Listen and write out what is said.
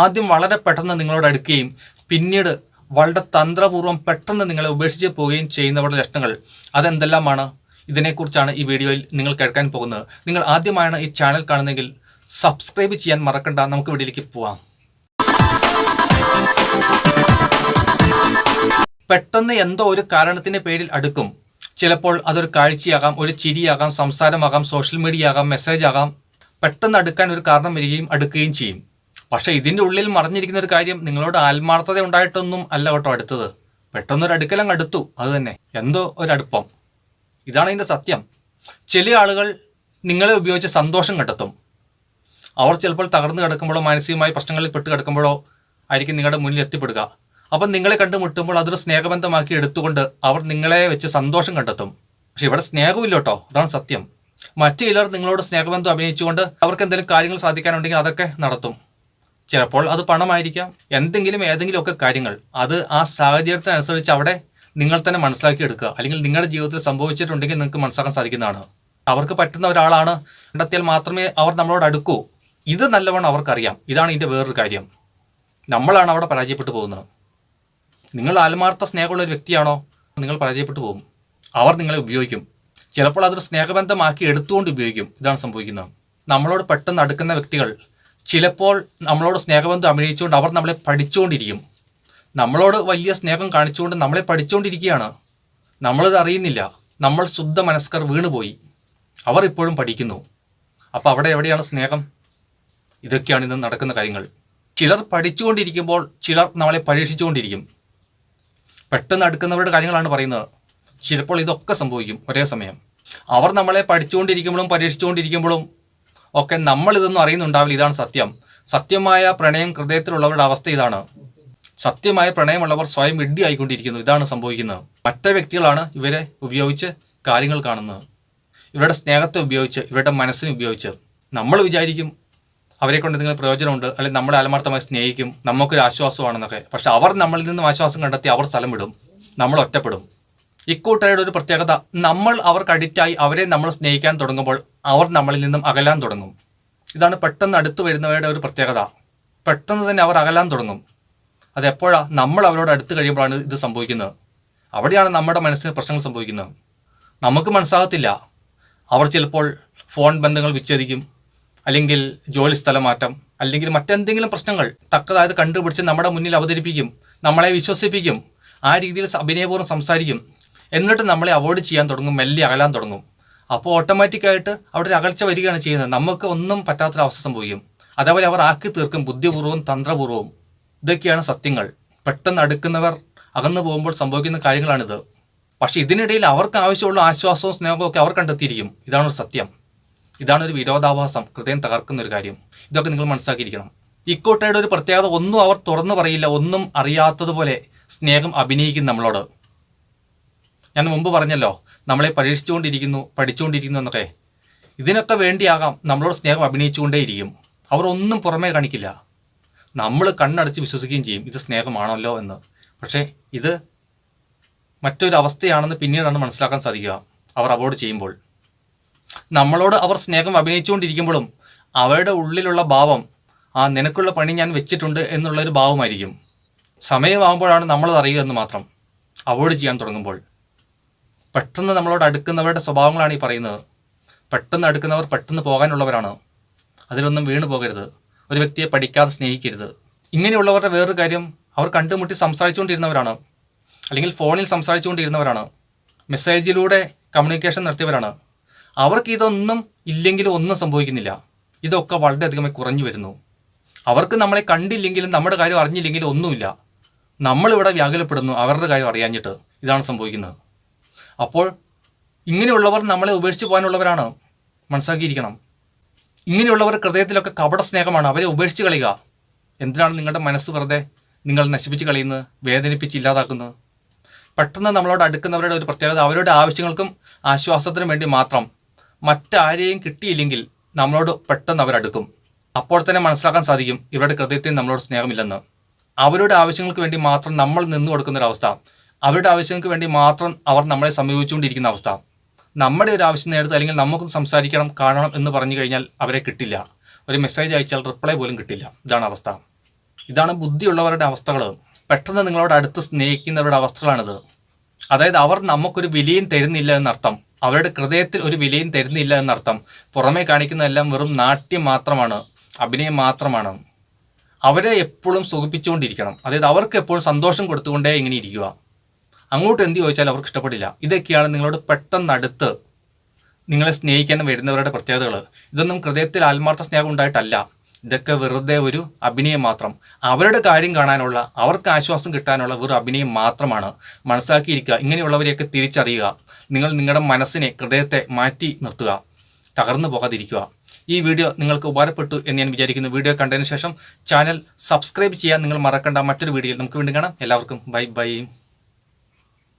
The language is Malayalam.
ആദ്യം വളരെ പെട്ടെന്ന് നിങ്ങളോട് അടുക്കുകയും പിന്നീട് വളരെ തന്ത്രപൂർവം പെട്ടെന്ന് നിങ്ങളെ ഉപേക്ഷിച്ച് പോവുകയും ചെയ്യുന്നവരുടെ ലക്ഷണങ്ങൾ അതെന്തെല്ലാമാണ്? ഇതിനെക്കുറിച്ചാണ് ഈ വീഡിയോയിൽ നിങ്ങൾ കേൾക്കാൻ പോകുന്നത്. നിങ്ങൾ ആദ്യമായാണ് ഈ ചാനൽ കാണുന്നതെങ്കിൽ സബ്സ്ക്രൈബ് ചെയ്യാൻ മറക്കണ്ട. നമുക്ക് വീഡിയോയിലേക്ക് പോവാം. പെട്ടെന്ന് എന്തോ ഒരു കാരണത്തിന്റെ പേരിൽ അടുക്കും. ചിലപ്പോൾ അതൊരു കാഴ്ചയാകാം ഒരു ചിരിയാകാം സംസാരമാകാം സോഷ്യൽ മീഡിയ ആകാം മെസ്സേജ് ആകാം. പെട്ടെന്ന് അടുക്കാൻ ഒരു കാരണം വരികയും അടുക്കുകയും ചെയ്യും. പക്ഷെ ഇതിന്റെ ഉള്ളിൽ മറിഞ്ഞിരിക്കുന്ന ഒരു കാര്യം നിങ്ങളോട് ആത്മാർത്ഥത ഉണ്ടായിട്ടൊന്നും അല്ല കേട്ടോ അടുത്തത്. പെട്ടെന്നൊരു അടുക്കലങ്ങ് അടുത്തു. അത് തന്നെ. എന്തോ ഒരടുപ്പം ഇതാണ് ഇതിന്റെ സത്യം. ചില ആളുകൾ നിങ്ങളെ ഉപയോഗിച്ച് സന്തോഷം കണ്ടെത്തും. അവർ ചിലപ്പോൾ തകർന്നു കിടക്കുമ്പോഴോ മാനസികമായി പ്രശ്നങ്ങളിൽ പെട്ട് കിടക്കുമ്പോഴോ ആയിരിക്കും നിങ്ങളുടെ മുന്നിൽ എത്തിപ്പെടുക. അപ്പം നിങ്ങളെ കണ്ടുമുട്ടുമ്പോൾ അതൊരു സ്നേഹബന്ധമാക്കി എടുത്തുകൊണ്ട് അവർ നിങ്ങളെ വെച്ച് സന്തോഷം കണ്ടെത്തും. പക്ഷെ ഇവിടെ സ്നേഹമില്ല അതാണ് സത്യം. മറ്റു ചിലർ നിങ്ങളോട് സ്നേഹബന്ധം അഭിനയിച്ചുകൊണ്ട് അവർക്ക് എന്തെങ്കിലും കാര്യങ്ങൾ സാധിക്കാനുണ്ടെങ്കിൽ അതൊക്കെ നടത്തും. ചിലപ്പോൾ അത് പണമായിരിക്കാം. എന്തെങ്കിലും ഏതെങ്കിലും ഒക്കെ കാര്യങ്ങൾ അത് ആ സാഹചര്യത്തിനനുസരിച്ച് അവിടെ നിങ്ങൾ തന്നെ മനസ്സിലാക്കി എടുക്കുക. അല്ലെങ്കിൽ നിങ്ങളുടെ ജീവിതത്തിൽ സംഭവിച്ചിട്ടുണ്ടെങ്കിൽ നിങ്ങൾക്ക് മനസ്സിലാക്കാൻ സാധിക്കുന്നതാണ്. അവർക്ക് പറ്റുന്ന ഒരാളാണ് കണ്ടെത്തിയാൽ മാത്രമേ അവർ നമ്മളോട് അടുക്കൂ. ഇത് നല്ലവണ്ണം അവർക്കറിയാം. ഇതാണ് ഇതിന്റെ വേറൊരു കാര്യം. നമ്മളാണ് അവിടെ പരാജയപ്പെട്ടു പോകുന്നത്. നിങ്ങൾ ആത്മാർത്ഥ സ്നേഹമുള്ള ഒരു വ്യക്തിയാണോ? നിങ്ങൾ പരാജയപ്പെട്ടു പോകും. അവർ നിങ്ങളെ ഉപയോഗിക്കും. ചിലപ്പോൾ അതൊരു സ്നേഹബന്ധമാക്കി എടുത്തുകൊണ്ട് ഉപയോഗിക്കും. ഇതാണ് സംഭവിക്കുന്നത്. നമ്മളോട് പെട്ടെന്ന് അടുക്കുന്ന വ്യക്തികൾ ചിലപ്പോൾ നമ്മളോട് സ്നേഹബന്ധം അഭിനയിച്ചുകൊണ്ട് അവർ നമ്മളെ പഠിച്ചുകൊണ്ടിരിക്കും. നമ്മളോട് വലിയ സ്നേഹം കാണിച്ചുകൊണ്ട് നമ്മളെ പഠിച്ചുകൊണ്ടിരിക്കുകയാണ്. നമ്മളത് അറിയുന്നില്ല. നമ്മൾ ശുദ്ധ മനസ്കർ വീണുപോയി. അവർ ഇപ്പോഴും പഠിക്കുന്നു. അപ്പോൾ അവിടെ എവിടെയാണ് സ്നേഹം? ഇതൊക്കെയാണ് ഇന്ന് നടക്കുന്ന കാര്യങ്ങൾ. ചിലർ പഠിച്ചുകൊണ്ടിരിക്കുമ്പോൾ ചിലർ നമ്മളെ പരീക്ഷിച്ചുകൊണ്ടിരിക്കും. പെട്ടെന്ന് അടുക്കുന്നവരുടെ കാര്യങ്ങളാണ് പറയുന്നത്. ചിലപ്പോൾ ഇതൊക്കെ സംഭവിക്കും ഒരേ സമയം. അവർ നമ്മളെ പഠിച്ചുകൊണ്ടിരിക്കുമ്പോഴും പരീക്ഷിച്ചുകൊണ്ടിരിക്കുമ്പോഴും ഒക്കെ നമ്മൾ ഇതൊന്നും അറിയുന്നുണ്ടാവില്ല. ഇതാണ് സത്യം. സത്യമായ പ്രണയം ഹൃദയത്തിലുള്ളവരുടെ അവസ്ഥ ഇതാണ്. സത്യമായ പ്രണയമുള്ളവർ സ്വയം വിഡ്ഢി ആയിക്കൊണ്ടിരിക്കുന്നു. ഇതാണ് സംഭവിക്കുന്നത്. മറ്റ വ്യക്തികളാണ് ഇവരെ ഉപയോഗിച്ച് കാര്യങ്ങൾ കാണുന്നത്. ഇവരുടെ സ്നേഹത്തെ ഉപയോഗിച്ച് ഇവരുടെ മനസ്സിനെ ഉപയോഗിച്ച്. നമ്മൾ വിചാരിക്കും അവരെ കൊണ്ട് എന്തെങ്കിലും പ്രയോജനമുണ്ട് അല്ലെങ്കിൽ നമ്മളെ ആത്മാർത്ഥമായി സ്നേഹിക്കും നമുക്കൊരു ആശ്വാസമാണെന്നൊക്കെ. പക്ഷെ അവർ നമ്മളിൽ നിന്നും ആശ്വാസം കണ്ടെത്തി അവർ സ്ഥലം വിടും. നമ്മൾ ഒറ്റപ്പെടും. ഇക്കൂട്ടരുടെ ഒരു പ്രത്യേകത നമ്മൾ അവർക്ക് അഡിക്റ്റായി അവരെ നമ്മൾ സ്നേഹിക്കാൻ തുടങ്ങുമ്പോൾ അവർ നമ്മളിൽ നിന്നും അകലാൻ തുടങ്ങും. ഇതാണ് പെട്ടെന്ന് അടുത്ത് വരുന്നവരുടെ ഒരു പ്രത്യേകത. പെട്ടെന്ന് തന്നെ അവർ അകലാൻ തുടങ്ങും. അതെപ്പോഴാണ് നമ്മൾ അവരോട് അടുത്ത് കഴിയുമ്പോഴാണ് ഇത് സംഭവിക്കുന്നത്. അവിടെയാണ് നമ്മുടെ മനസ്സിന് പ്രശ്നങ്ങൾ സംഭവിക്കുന്നത്. നമുക്ക് മനസ്സാകത്തില്ല. അവർ ചിലപ്പോൾ ഫോൺ ബന്ധങ്ങൾ വിച്ഛേദിക്കും അല്ലെങ്കിൽ ജോലി സ്ഥലമാറ്റം അല്ലെങ്കിൽ മറ്റെന്തെങ്കിലും പ്രശ്നങ്ങൾ തക്കതായത് കണ്ടുപിടിച്ച് നമ്മുടെ മുന്നിൽ അവതരിപ്പിക്കും നമ്മളെ വിശ്വസിപ്പിക്കും ആ രീതിയിൽ അഭിനയപൂർവം സംസാരിക്കും. എന്നിട്ട് നമ്മളെ അവോയ്ഡ് ചെയ്യാൻ തുടങ്ങും മെല്ലെ അകലാൻ തുടങ്ങും. അപ്പോൾ ഓട്ടോമാറ്റിക്കായിട്ട് അവിടെ ഒരു അകൽച്ച വരികയാണ് ചെയ്യുന്നത്. നമുക്ക് ഒന്നും പറ്റാത്തൊരവസ്ഥ സംഭവിക്കും. അതേപോലെ അവർ ആക്കി തീർക്കും ബുദ്ധിപൂർവം തന്ത്രപൂർവം ഇതൊക്കെയാണ് സത്യങ്ങൾ. പെട്ടെന്ന് അടുക്കുന്നവർ അകന്നു പോകുമ്പോൾ സംഭവിക്കുന്ന കാര്യങ്ങളാണിത്. പക്ഷേ ഇതിനിടയിൽ അവർക്ക് ആവശ്യമുള്ള ആശ്വാസവും സ്നേഹവും ഒക്കെ അവർ കണ്ടെത്തിയിരിക്കും. ഇതാണ് ഒരു സത്യം. ഇതാണ് ഒരു വിരോധാഭാസം ഹൃദയം തകർക്കുന്ന ഒരു കാര്യം. ഇതൊക്കെ നിങ്ങൾ മനസ്സിലാക്കിയിരിക്കണം. ഇക്കോട്ടയുടെ ഒരു പ്രത്യേകത ഒന്നും അവർ തുറന്നു പറയില്ല. ഒന്നും അറിയാത്തതുപോലെ സ്നേഹം അഭിനയിക്കും നമ്മളോട്. ഞാൻ മുമ്പ് പറഞ്ഞല്ലോ നമ്മളെ പരീക്ഷിച്ചുകൊണ്ടിരിക്കുന്നു പഠിച്ചുകൊണ്ടിരിക്കുന്നു എന്നൊക്കെ. ഇതിനൊക്കെ വേണ്ടിയാകാം നമ്മളോട് സ്നേഹം അഭിനയിച്ചുകൊണ്ടേയിരിക്കും. അവർ ഒന്നും പുറമേ കാണിക്കില്ല. നമ്മൾ കണ്ണടച്ച് വിശ്വസിക്കുകയും ചെയ്യും ഇത് സ്നേഹമാണല്ലോ എന്ന്. പക്ഷേ ഇത് മറ്റൊരു അവസ്ഥയാണെന്ന് പിന്നീടാണ് മനസ്സിലാക്കാൻ സാധിക്കുക അവർ അവോയ്ഡ് ചെയ്യുമ്പോൾ. നമ്മളോട് അവർ സ്നേഹം അഭിനയിച്ചുകൊണ്ടിരിക്കുമ്പോഴും അവരുടെ ഉള്ളിലുള്ള ഭാവം ആ നിനക്കുള്ള പണി ഞാൻ വെച്ചിട്ടുണ്ട് എന്നുള്ളൊരു ഭാവമായിരിക്കും. സമയമാകുമ്പോഴാണ് നമ്മളത് അറിയുക എന്ന് മാത്രം. അവോയ്ഡ് ചെയ്യാൻ തുടങ്ങുമ്പോൾ. പെട്ടെന്ന് നമ്മളോട് അടുക്കുന്നവരുടെ സ്വഭാവങ്ങളാണ് ഈ പറയുന്നത്. പെട്ടെന്ന് അടുക്കുന്നവർ പെട്ടെന്ന് പോകാനുള്ളവരാണ്. അതിലൊന്നും വീണു പോകരുത്. ഒരു വ്യക്തിയെ പഠിക്കാതെ സ്നേഹിക്കരുത്. ഇങ്ങനെയുള്ളവരുടെ വേറൊരു കാര്യം അവർ കണ്ടുമുട്ടി സംസാരിച്ചുകൊണ്ടിരുന്നവരാണ്. അല്ലെങ്കിൽ ഫോണിൽ സംസാരിച്ചുകൊണ്ടിരുന്നവരാണ്. മെസ്സേജിലൂടെ കമ്മ്യൂണിക്കേഷൻ നടത്തിയവരാണ്. അവർക്ക് ഇതൊന്നും ഇല്ലെങ്കിലും ഒന്നും സംഭവിക്കുന്നില്ല. ഇതൊക്കെ വളരെയധികമായി കുറഞ്ഞു വരുന്നു. അവർക്ക് നമ്മളെ കണ്ടില്ലെങ്കിലും നമ്മുടെ കാര്യം അറിഞ്ഞില്ലെങ്കിലും ഒന്നുമില്ല. നമ്മളിവിടെ വ്യാകുലപ്പെടുന്നു അവരുടെ കാര്യം അറിയാഞ്ഞിട്ട് ഇതാണ് സംഭവിക്കുന്നത്. അപ്പോൾ ഇങ്ങനെയുള്ളവർ നമ്മളെ ഉപേക്ഷിച്ച് പോകാനുള്ളവരാണ്. മനസ്സാക്കിയിരിക്കണം. ഇങ്ങനെയുള്ളവർ ഹൃദയത്തിലൊക്കെ കപട സ്നേഹമാണ് അവരെ ഉപേക്ഷിച്ച് കളയുക. എന്തിനാണ് നിങ്ങളുടെ മനസ്സ് വെറുതെ നിങ്ങൾ നശിപ്പിച്ച് കളയുന്നത് വേദനിപ്പിച്ച് ഇല്ലാതാക്കുന്നത്? പെട്ടെന്ന് നമ്മളോട് അടുക്കുന്നവരുടെ ഒരു പ്രത്യേകത അവരുടെ ആവശ്യങ്ങൾക്കും ആശ്വാസത്തിനും വേണ്ടി മാത്രം. മറ്റാരെയും കിട്ടിയില്ലെങ്കിൽ നമ്മളോട് പെട്ടെന്ന് അവരടുക്കും അപ്പോൾ തന്നെ മനസ്സിലാക്കാൻ സാധിക്കും ഇവരുടെ ഹൃദയത്തിൽ നമ്മളോട് സ്നേഹമില്ലെന്ന്. അവരുടെ ആവശ്യങ്ങൾക്ക് വേണ്ടി മാത്രം നമ്മൾ നിന്നു കൊടുക്കുന്നൊരവസ്ഥ അവരുടെ ആവശ്യങ്ങൾക്ക് വേണ്ടി മാത്രം അവർ നമ്മളെ സമീപിച്ചുകൊണ്ടിരിക്കുന്ന അവസ്ഥ. നമ്മുടെ ഒരു ആവശ്യം നേരത്തെ അല്ലെങ്കിൽ നമുക്ക് സംസാരിക്കണം കാണണം എന്ന് പറഞ്ഞു കഴിഞ്ഞാൽ അവരെ കിട്ടില്ല. ഒരു മെസ്സേജ് അയച്ചാൽ റിപ്ലൈ പോലും കിട്ടില്ല. ഇതാണ് അവസ്ഥ. ഇതാണ് ബുദ്ധിയുള്ളവരുടെ അവസ്ഥകൾ. പെട്ടെന്ന് നിങ്ങളോട് അടുത്ത് സ്നേഹിക്കുന്നവരുടെ അവസ്ഥകളാണിത്. അതായത് അവർ നമുക്കൊരു വിലയും തരുന്നില്ല എന്നർത്ഥം. അവരുടെ ഹൃദയത്തിൽ ഒരു വിലയും തരുന്നില്ല എന്നർത്ഥം. പുറമേ കാണിക്കുന്നതെല്ലാം വെറും നാട്യം മാത്രമാണ് അഭിനയം മാത്രമാണ്. അവരെ എപ്പോഴും സുഖിപ്പിച്ചുകൊണ്ടിരിക്കണം. അതായത് അവർക്ക് എപ്പോഴും സന്തോഷം കൊടുത്തുകൊണ്ടേ ഇങ്ങനെ ഇരിക്കുക. അങ്ങോട്ട് എന്ത് ചോദിച്ചാൽ അവർക്ക് ഇഷ്ടപ്പെടില്ല ഇതൊക്കെയാണ് നിങ്ങളോട് പെട്ടെന്നടുത്ത് നിങ്ങളെ സ്നേഹിക്കാൻ വരുന്നവരുടെ പ്രത്യേകതകൾ ഇതൊന്നും ഹൃദയത്തിൽ ആത്മാർത്ഥ സ്നേഹം ഉണ്ടായിട്ടല്ല. ഇതൊക്കെ വെറുതെ ഒരു അഭിനയം മാത്രം. അവരുടെ കാര്യം കാണാനുള്ള അവർക്ക് ആശ്വാസം കിട്ടാനുള്ള വെറും അഭിനയം മാത്രമാണ് മനസ്സിലാക്കിയിരിക്കുക. ഇങ്ങനെയുള്ളവരെയൊക്കെ തിരിച്ചറിയുക. നിങ്ങൾ നിങ്ങളുടെ മനസ്സിനെ ഹൃദയത്തെ മാറ്റി നിർത്തുക. തകർന്നു പോകാതിരിക്കുക. ഈ വീഡിയോ നിങ്ങൾക്ക് ഉപകാരപ്പെട്ടു എന്ന് ഞാൻ വിചാരിക്കുന്നു. വീഡിയോ കണ്ടതിന് ശേഷം ചാനൽ സബ്സ്ക്രൈബ് ചെയ്യാൻ നിങ്ങൾ മറക്കേണ്ട. മറ്റൊരു വീഡിയോയിൽ നമുക്ക് വീണ്ടും കാണാം. എല്ലാവർക്കും ബൈ ബൈ.